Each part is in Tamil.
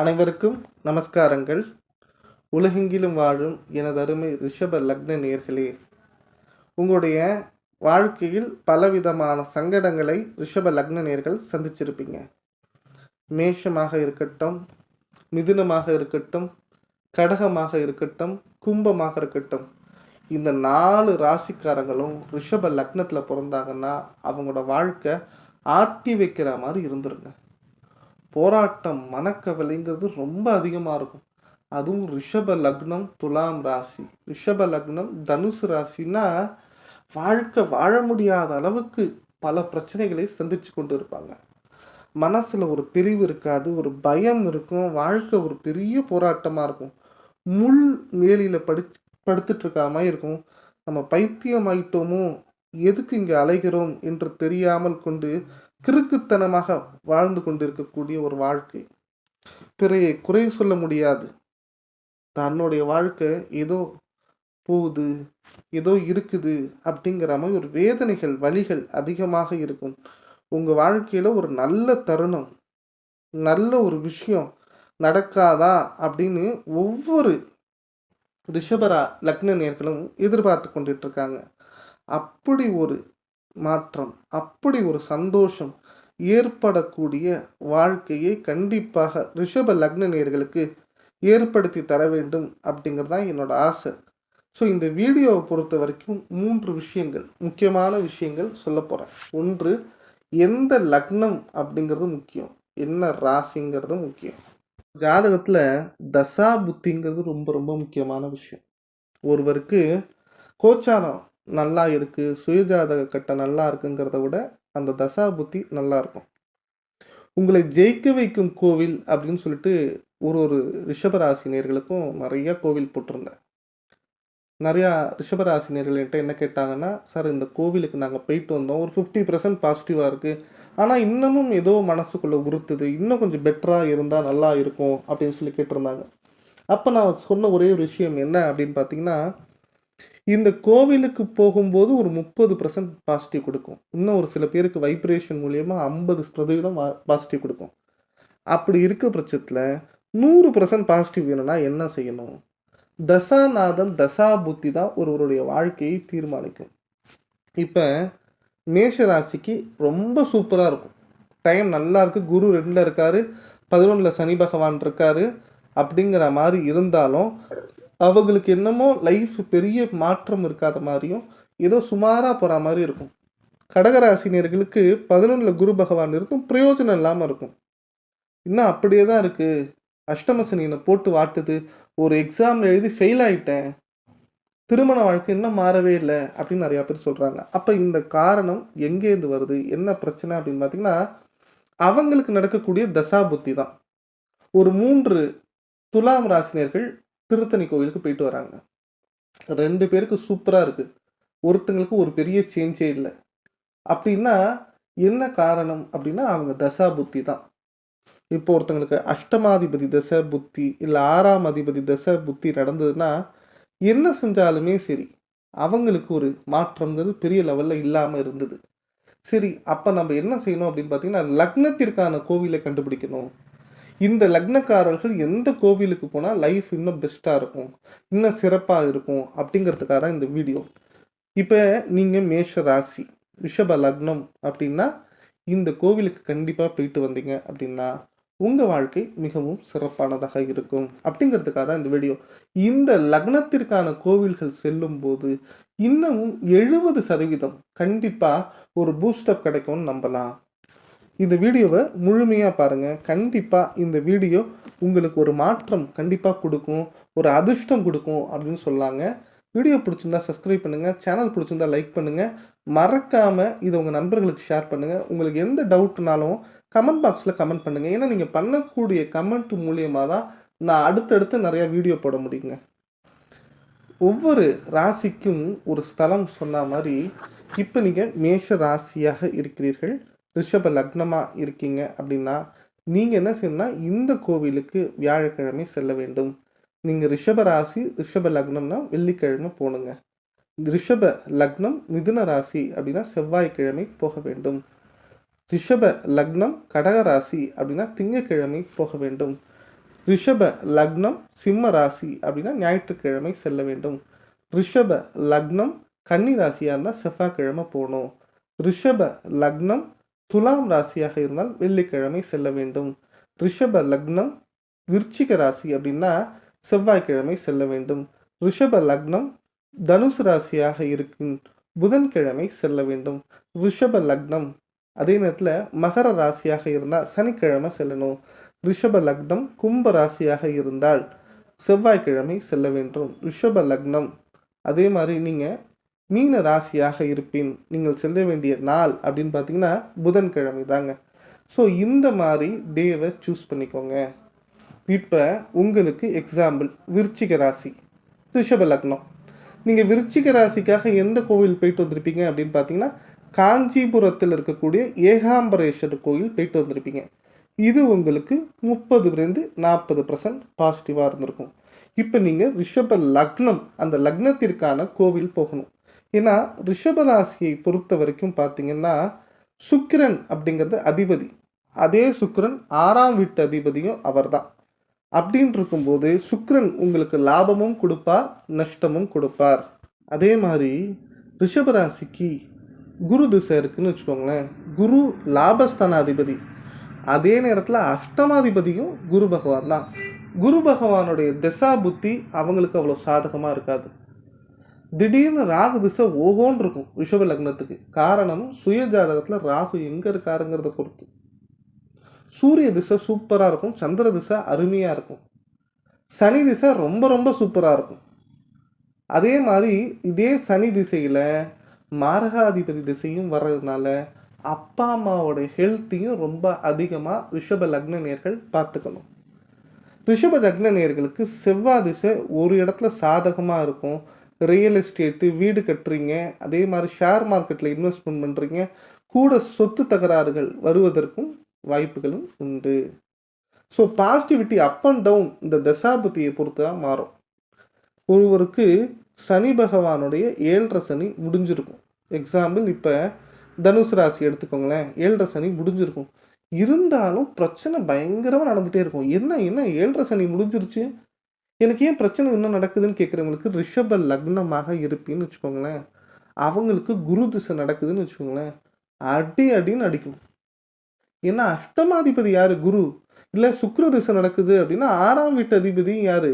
அனைவருக்கும் நமஸ்காரங்கள். உலகெங்கிலும் வாழும் எனது அருமை ரிஷப லக்ன நேர்களே உங்களுடைய வாழ்க்கையில் பலவிதமான சங்கடங்களை ரிஷப லக்ன நேர்கள் சந்திச்சிருப்பீங்க. மேஷமாக இருக்கட்டும் மிதுனமாக இருக்கட்டும் கடகமாக இருக்கட்டும் கும்பமாக இருக்கட்டும் இந்த நாலு ராசிக்காரங்களும் ரிஷப லக்னத்தில் பிறந்தாங்கன்னா அவங்களோட வாழ்க்கை ஆட்டி வைக்கிற மாதிரி இருந்துருங்க. போராட்டம் மனக்கவலைங்கிறது ரொம்ப அதிகமாக இருக்கும். அதுவும் ரிஷப லக்னம் துலாம் ராசி. ரிஷப லக்னம் தனுசு ராசினா வாழ்க்கை வாழ முடியாத அளவுக்கு பல பிரச்சனைகளை சந்திச்சு கொண்டு இருப்பாங்க. மனசில் ஒரு பிரிவு இருக்காது ஒரு பயம் இருக்கும் வாழ்க்கை ஒரு பெரிய போராட்டமாக இருக்கும். முள் மேலியில் படி படுத்துட்டு இருக்கா மாதிரி இருக்கும். நம்ம பைத்தியம் ஆயிட்டோமோ எதுக்கு இங்கே அலைகிறோம் என்று தெரியாமல் கொண்டு கிறுக்குத்தனமாக வாழ்ந்து கொண்டிருக்கக்கூடிய ஒரு வாழ்க்கை. பிறையை குறை சொல்ல முடியாது. தன்னுடைய வாழ்க்கை ஏதோ போகுது ஏதோ இருக்குது அப்படிங்கிற மாதிரி ஒரு வேதனைகள் வழிகள் அதிகமாக இருக்கும். உங்கள் வாழ்க்கையில் ஒரு நல்ல தருணம் நல்ல ஒரு விஷயம் நடக்காதா அப்படின்னு ஒவ்வொரு ரிஷபரா லக்ன நேர்களும் எதிர்பார்த்து கொண்டுட்டு இருக்காங்க அப்படி ஒரு மாற்றம் அப்படி ஒரு சந்தோஷம் ஏற்படக்கூடிய வாழ்க்கையை கண்டிப்பாக ரிஷப லக்ன நேர்களுக்கு ஏற்படுத்தி தர வேண்டும் அப்படிங்கிறது தான் என்னோட ஆசை. ஸோ இந்த வீடியோவை பொறுத்த வரைக்கும் மூன்று விஷயங்கள் முக்கியமான விஷயங்கள் சொல்ல போகிறேன் ஒன்று எந்த லக்னம் அப்படிங்கிறது முக்கியம்? என்ன ராசிங்கிறது முக்கியம்? ஜாதகத்தில் தசா புத்திங்கிறது ரொம்ப ரொம்ப முக்கியமான விஷயம். ஒருவருக்கு கோச்சாரம் நல்லா இருக்குது சுயஜாதக கட்டம் நல்லா இருக்குங்கிறத விட அந்த தசா புத்தி நல்லா இருக்கும். உங்களை ஜெயிக்க வைக்கும் கோவில் அப்படின்னு சொல்லிட்டு ஒரு ஒரு ரிஷபராசினியர்களுக்கும் நிறையா கோவில் போட்டிருந்தேன் நிறையா ரிஷபராசினியர்கள் என்ன கேட்டாங்கன்னா சார் இந்த கோவிலுக்கு நாங்கள் போயிட்டு வந்தோம். ஒரு ஃபிஃப்டி பர்சன்ட் பாசிட்டிவாக இருக்குது ஆனால் இன்னமும் ஏதோ மனசுக்குள்ளே உறுத்துது. இன்னும் கொஞ்சம் பெட்டராக இருந்தால் நல்லா இருக்கும். அப்படின்னு சொல்லி கேட்டிருந்தாங்க. அப்போ நான் சொன்ன ஒரே ஒரு விஷயம் என்ன அப்படின்னு பார்த்தீங்கன்னா இந்த கோவிலுக்கு போகும்போது ஒரு முப்பது பர்சன்ட் பாசிட்டிவ் கொடுக்கும். இன்னும் ஒரு சில பேருக்கு வைப்ரேஷன் மூலியமாக ஐம்பது சதவீதம் பாசிட்டிவ் கொடுக்கும். அப்படி இருக்க பட்சத்தில் நூறு பர்சன்ட் பாசிட்டிவ் வேணும்னா என்ன செய்யணும்? தசாநாதன் தசா புத்தி தான் ஒருவருடைய வாழ்க்கையை தீர்மானிக்கும். இப்போ மேஷ ராசிக்கு ரொம்ப சூப்பராக இருக்கும். டைம் நல்லா இருக்குது குரு ரெண்டில் இருக்கார். பதினொன்றில் சனி பகவான் இருக்கார். அப்படிங்கிற மாதிரி இருந்தாலும் அவங்களுக்கு என்னமோ லைஃப் பெரிய மாற்றம் இருக்காத மாதிரியும் ஏதோ சுமாராக போகிற மாதிரி இருக்கும். கடகராசினியர்களுக்கு பதினொன்றில் குரு பகவான் இருக்கும் பிரயோஜனம் இல்லாமல் இருக்கும். இன்னும் அப்படியே தான் இருக்குது அஷ்டமசனியை போட்டு வாட்டுது. ஒரு எக்ஸாம் எழுதி ஃபெயில் ஆகிட்டேன் திருமண வாழ்க்கை இன்னும் மாறவே இல்லை அப்படின்னு நிறையா பேர் சொல்கிறாங்க அப்போ இந்த காரணம் எங்கேருந்து வருது? என்ன பிரச்சனை அப்படின்னு பார்த்தீங்கன்னா அவங்களுக்கு நடக்கக்கூடிய தசா புத்தி தான். ஒரு மூன்று துலாம் ராசினியர்கள் திருத்தணி கோவிலுக்கு போயிட்டு வராங்க. ரெண்டு பேருக்கு சூப்பராக இருக்குது ஒருத்தங்களுக்கு ஒரு பெரிய சேஞ்சே இல்லை. அப்படின்னா என்ன காரணம்? அப்படின்னா அவங்க தசா புத்தி தான். இப்போ ஒருத்தங்களுக்கு அஷ்டமாதிபதி தசை புத்தி இல்லை ஆறாம் அதிபதி தசை புத்தி நடந்ததுன்னா என்ன செஞ்சாலுமே சரி அவங்களுக்கு ஒரு மாற்றம்ங்கிறது பெரிய லெவலில் இல்லாமல் இருந்தது. சரி அப்போ நம்ம என்ன செய்யணும் அப்படின்னு பார்த்தீங்கன்னா லக்னத்திற்கான கோவிலை கண்டுபிடிக்கணும். இந்த லக்னக்காரர்கள் எந்த கோவிலுக்கு போனால் லைஃப் இன்னும் பெஸ்ட்டாக இருக்கும் இன்னும் சிறப்பாக இருக்கும் அப்படிங்கிறதுக்காக தான் இந்த வீடியோ இப்போ நீங்கள் மேஷ ராசி ரிஷப லக்னம் அப்படின்னா இந்த கோவிலுக்கு கண்டிப்பாக போயிட்டு வந்தீங்க அப்படின்னா உங்கள் வாழ்க்கை மிகவும் சிறப்பானதாக இருக்கும் அப்படிங்கிறதுக்காக தான் இந்த வீடியோ இந்த லக்னத்திற்கான கோவில்கள் செல்லும் போது இன்னமும் எழுபது சதவீதம் கண்டிப்பாக ஒரு பூஸ்டப் கிடைக்கும்னு நம்பலாம். இந்த வீடியோவை முழுமையாக பாருங்கள் கண்டிப்பாக இந்த வீடியோ உங்களுக்கு ஒரு மாற்றம் கண்டிப்பாக கொடுக்கும் ஒரு அதிர்ஷ்டம் கொடுக்கும் அப்படின்னு சொல்லாங்க. வீடியோ பிடிச்சிருந்தா சப்ஸ்கிரைப் பண்ணுங்கள் சேனல் பிடிச்சிருந்தா லைக் பண்ணுங்கள் மறக்காமல் இதை உங்கள் நண்பர்களுக்கு ஷேர் பண்ணுங்கள் உங்களுக்கு எந்த டவுட்னாலும் கமெண்ட் பாக்ஸில் கமெண்ட் பண்ணுங்கள் ஏன்னா நீங்கள் பண்ணக்கூடிய கமெண்ட் மூலியமாக தான் நான் அடுத்தடுத்து நிறையா வீடியோ போட முடியுங்க. ஒவ்வொரு ராசிக்கும் ஒரு ஸ்தலம் சொன்ன மாதிரி இப்போ நீங்கள் மேஷ ராசியாக இருக்கிறீர்கள். ரிஷப லக்னமாக இருக்கீங்க அப்படின்னா நீங்கள் என்ன செய்யணும்னா இந்த கோவிலுக்கு வியாழக்கிழமை செல்ல வேண்டும். நீங்கள் ரிஷப ராசி ரிஷப லக்னம்னா வெள்ளிக்கிழமை போகணுங்க ரிஷப லக்னம் மிதுன ராசி அப்படின்னா செவ்வாய்க்கிழமை போக வேண்டும். ரிஷப லக்னம் கடக ராசி அப்படின்னா திங்கக்கிழமை போக வேண்டும். ரிஷப லக்னம் சிம்ம ராசி அப்படின்னா ஞாயிற்றுக்கிழமை செல்ல வேண்டும். ரிஷப லக்னம் கன்னி ராசியாக இருந்தால் செவ்வாய்க்கிழமை போகணும் ரிஷப லக்னம் துலாம் ராசியாக இருந்தால் வெள்ளிக்கிழமை செல்ல வேண்டும். ரிஷப லக்னம் விருச்சிக ராசி அப்படின்னா செவ்வாய்க்கிழமை செல்ல வேண்டும். ரிஷப லக்னம் தனுசு ராசியாக இருக்கும். புதன்கிழமை செல்ல வேண்டும். ரிஷப லக்னம் அதே நேரத்தில் மகர ராசியாக இருந்தால் சனிக்கிழமை செல்லணும். ரிஷப லக்னம் கும்ப ராசியாக இருந்தால் செவ்வாய்க்கிழமை செல்ல வேண்டும். ரிஷப லக்னம் அதே மாதிரி நீங்கள் மீன ராசியாக இருப்பின் நீங்கள் செல்ல வேண்டிய நாள் அப்படின்னு பார்த்தீங்கன்னா புதன்கிழமை தாங்க. ஸோ இந்த மாதிரி டேவை சூஸ் பண்ணிக்கோங்க. இப்போ உங்களுக்கு எக்ஸாம்பிள் விருச்சிக ராசி ரிஷப லக்னம். நீங்கள் விருச்சிக ராசிக்காக எந்த கோவில் போயிட்டு வந்திருப்பீங்க அப்படின்னு பார்த்தீங்கன்னா காஞ்சிபுரத்தில் இருக்கக்கூடிய ஏகாம்பரேஸ்வரர் கோயில் போயிட்டு வந்திருப்பீங்க. இது உங்களுக்கு முப்பதுலேருந்து நாற்பது பர்சன்ட் பாசிட்டிவாக இருந்திருக்கும். இப்போ நீங்கள் ரிஷப லக்னம் அந்த லக்னத்திற்கான கோவில் போகணும். ஏன்னா ரிஷபராசியை பொறுத்த வரைக்கும் பார்த்தீங்கன்னா சுக்கிரன் அப்படிங்கிறது அதிபதி. அதே சுக்கிரன் ஆறாம் வீட்டு அதிபதியும் அவர்தான். அப்படின்னு இருக்கும்போது சுக்கிரன் உங்களுக்கு லாபமும் கொடுப்பார் நஷ்டமும் கொடுப்பார். அதே மாதிரி ரிஷபராசிக்கு குரு திசை இருக்குன்னு வச்சுக்கோங்களேன். குரு லாபஸ்தானாதிபதி. அதே நேரத்தில் அஷ்டமாதிபதியும் குரு பகவான் தான். குரு பகவானுடைய திசா புத்தி அவங்களுக்கு அவ்வளோ சாதகமாக இருக்காது. திடீர்னு ராகு திசை ஓஹோன்னு இருக்கும் ரிஷப லக்னத்துக்கு. காரணம் சுய ஜாதகத்தில் ராகு எங்கே இருக்காருங்கிறத பொறுத்து. சூரிய திசை சூப்பராக இருக்கும் சந்திர திசை அருமையாக இருக்கும். சனி திசை ரொம்ப ரொம்ப சூப்பராக இருக்கும். அதே மாதிரி இதே சனி திசையில் மாரகாதிபதி திசையும் வர்றதுனால அப்பா அம்மாவோட ஹெல்த்தையும் ரொம்ப அதிகமாக ரிஷப லக்ன நேர்கள் பார்த்துக்கணும். ரிஷப லக்ன நேர்களுக்கு செவ்வாய் திசை ஒரு இடத்துல சாதகமாக இருக்கும். ரியல் எஸ்டேட்டு வீடு கட்டுறீங்க அதே மாதிரி ஷேர் மார்க்கெட்டில் இன்வெஸ்ட்மெண்ட் பண்ணுறீங்க கூட சொத்து தகராறுகள் வருவதற்கும் வாய்ப்புகளும் உண்டு. So positivity up and down இந்த தசாபதியை பொறுத்து தான் மாறும். ஒருவருக்கு சனி பகவானுடைய ஏழரை சனி முடிஞ்சிருக்கும். எக்ஸாம்பிள் இப்போ தனுசு ராசி எடுத்துக்கோங்களேன் ஏழரை சனி முடிஞ்சிருக்கும். இருந்தாலும் பிரச்சனை பயங்கரமாக நடந்துகிட்டே இருக்கும். என்ன என்ன ஏழரை சனி முடிஞ்சிருச்சு? எனக்கு ஏன் பிரச்சனை இன்னும் நடக்குதுன்னு கேட்குறவங்களுக்கு ரிஷப லக்னமாக இருப்பின்னு வச்சுக்கோங்களேன். அவங்களுக்கு குரு திசை நடக்குதுன்னு வச்சுக்கோங்களேன். அடி அடின்னு அடிக்கும். ஏன்னா அஷ்டமாதிபதி யாரு? குரு. இல்லை சுக்கிர திசை நடக்குது அப்படின்னா ஆறாம் வீட்டு அதிபதி யாரு?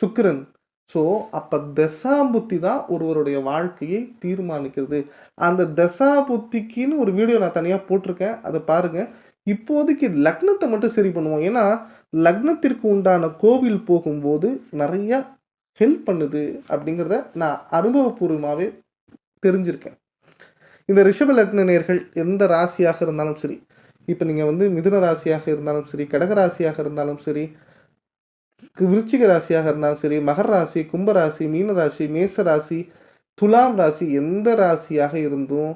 சுக்ரன் ஸோ அப்போ தசாபுத்தி தான் ஒருவருடைய வாழ்க்கையை தீர்மானிக்கிறது. அந்த தசாபுத்திக்குன்னு ஒரு வீடியோ நான் தனியாக போட்டிருக்கேன். அதை பாருங்கள் இப்போதைக்கு லக்னத்தை மட்டும் சரி பண்ணுவோம். ஏன்னா லக்னத்திற்கு உண்டான கோவில் போகும்போது நிறைய ஹெல்ப் பண்ணுது அப்படிங்கிறத நான் அனுபவபூர்வமாகவே தெரிஞ்சிருக்கேன். இந்த ரிஷப லக்ன நேர்கள் எந்த ராசியாக இருந்தாலும் சரி இப்போ நீங்கள் வந்து மிதுன ராசியாக இருந்தாலும் சரி கடக ராசியாக இருந்தாலும் சரி விருச்சிக ராசியாக இருந்தாலும் சரி மகர ராசி கும்பராசி மீன ராசி மேச ராசி துலாம் ராசி எந்த ராசியாக இருந்தும்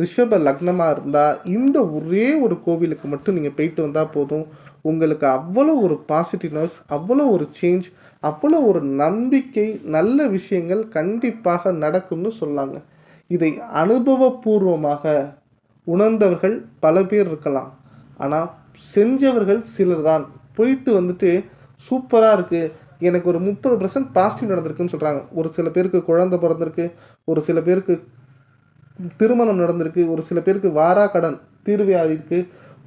ரிஷப லக்னமாக இருந்தால் இந்த ஒரே ஒரு கோவிலுக்கு மட்டும் நீங்கள் போயிட்டு வந்தால் போதும். உங்களுக்கு அவ்வளோ ஒரு பாசிட்டிவ்னஸ் அவ்வளோ ஒரு சேஞ்ச் அவ்வளோ ஒரு நம்பிக்கை நல்ல விஷயங்கள் கண்டிப்பாக நடக்கும்னு சொல்லாங்க. இதை அனுபவபூர்வமாக உணர்ந்தவர்கள் பல பேர் இருக்கலாம். ஆனால் செஞ்சவர்கள் சிலர் தான். போயிட்டு வந்துட்டு சூப்பராக இருக்குது எனக்கு ஒரு முப்பது பர்சன்ட் பாசிட்டிவ் நடந்திருக்குன்னு சொல்கிறாங்க ஒரு சில பேருக்கு குழந்தை பிறந்திருக்கு. ஒரு சில பேருக்கு திருமணம் நடந்திருக்கு. ஒரு சில பேருக்கு வாரா கடன் தீர்வு ஆகிருக்கு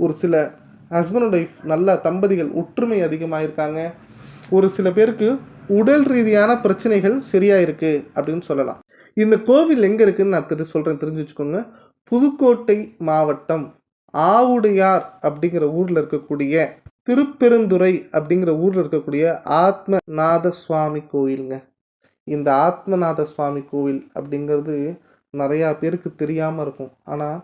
ஒரு சில ஹஸ்பண்ட் அண்ட் ஒய்ஃப் நல்ல தம்பதிகள் ஒற்றுமை அதிகமாகிருக்காங்க ஒரு சில பேருக்கு உடல் ரீதியான பிரச்சனைகள் சரியாயிருக்கு அப்படின்னு சொல்லலாம். இந்த கோவில் எங்கே இருக்குதுன்னு நான் தெரி சொல்கிறேன் தெரிஞ்சு வச்சுக்கோங்க. புதுக்கோட்டை மாவட்டம் ஆவுடையார் அப்படிங்கிற ஊரில் இருக்கக்கூடிய திருப்பெருந்துறை அப்படிங்கிற ஊரில் இருக்கக்கூடிய ஆத்மநாத சுவாமி கோயிலுங்க இந்த ஆத்மநாத சுவாமி கோவில் அப்படிங்கிறது நிறையா பேருக்கு தெரியாமல் இருக்கும். ஆனால்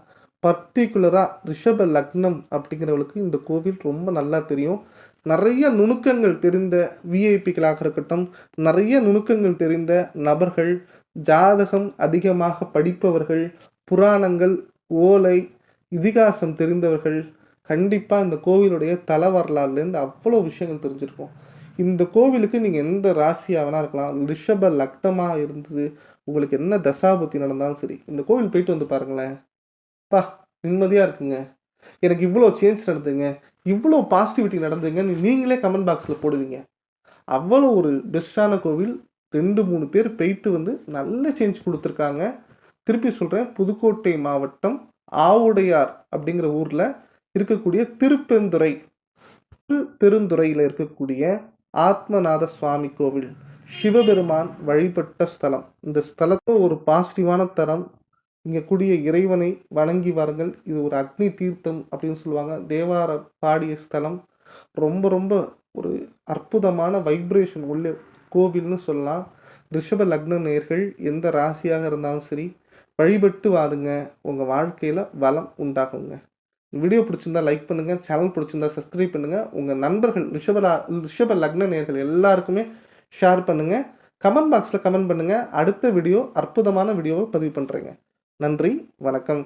பர்டிகுலராக ரிஷப லக்னம் அப்படிங்கிறவங்களுக்கு இந்த கோவில் ரொம்ப நல்லா தெரியும். நிறைய நுணுக்கங்கள் தெரிந்த விஐபிகளாக இருக்கட்டும் நிறைய நுணுக்கங்கள் தெரிந்த நபர்கள் ஜாதகம் அதிகமாக படிப்பவர்கள் புராணங்கள் ஓலை இதிகாசம் தெரிந்தவர்கள் கண்டிப்பாக இந்த கோவிலுடைய தல வரலாறுலேருந்து அவ்வளோ விஷயங்கள் தெரிஞ்சிருக்கும். இந்த கோவிலுக்கு நீங்கள் எந்த ராசியாக வேணா இருக்கலாம். ரிஷப லக்னமாக இருந்தது உங்களுக்கு என்ன தசாபுத்தி நடந்தாலும் சரி இந்த கோவில் போயிட்டு வந்து பாருங்களேன். பா நிம்மதியாக இருக்குங்க. எனக்கு இவ்வளோ சேஞ்ச் நடந்துங்க. இவ்வளோ பாசிட்டிவிட்டி நடந்துங்கன்னு நீங்களே கமெண்ட் பாக்ஸில் போடுவீங்க. அவ்வளோ ஒரு பெஸ்ட்டான கோவில். ரெண்டு மூணு பேர் போயிட்டு வந்து நல்ல சேஞ்ச் கொடுத்துருக்காங்க. திருப்பி சொல்கிறேன் புதுக்கோட்டை மாவட்டம் ஆவுடையார் அப்படிங்கிற ஊரில் இருக்கக்கூடிய திருப்பெந்துறை. பெருந்துறையில் இருக்கக்கூடிய ஆத்மநாத சுவாமி கோவில். சிவபெருமான் வழிபட்ட ஸ்தலம். இந்த ஸ்தலத்தை ஒரு பாசிட்டிவான தரம். இங்கே கூடிய இறைவனை வணங்கி வாருங்கள். இது ஒரு அக்னி தீர்த்தம் அப்படின்னு சொல்லுவாங்க. தேவார பாடிய ஸ்தலம். ரொம்ப ரொம்ப ஒரு அற்புதமான வைப்ரேஷன் உள்ள கோவில்னு சொல்லலாம். ரிஷப லக்ன நேர்கள் எந்த ராசியாக இருந்தாலும் சரி வழிபட்டு வாருங்க. உங்கள் வாழ்க்கையில் வளம் உண்டாகுங்க. வீடியோ பிடிச்சிருந்தா லைக் பண்ணுங்கள் சேனல் பிடிச்சிருந்தா சப்ஸ்கிரைப் பண்ணுங்கள் உங்கள் நண்பர்கள் ரிஷப ரிஷப லக்ன நேர்கள் எல்லாருக்குமே ஷேர் பண்ணுங்கள் கமெண்ட் பாக்ஸில் கமெண்ட் பண்ணுங்கள் அடுத்த வீடியோ அற்புதமான வீடியோவை பதிவு பண்ணுறேங்க நன்றி வணக்கம்.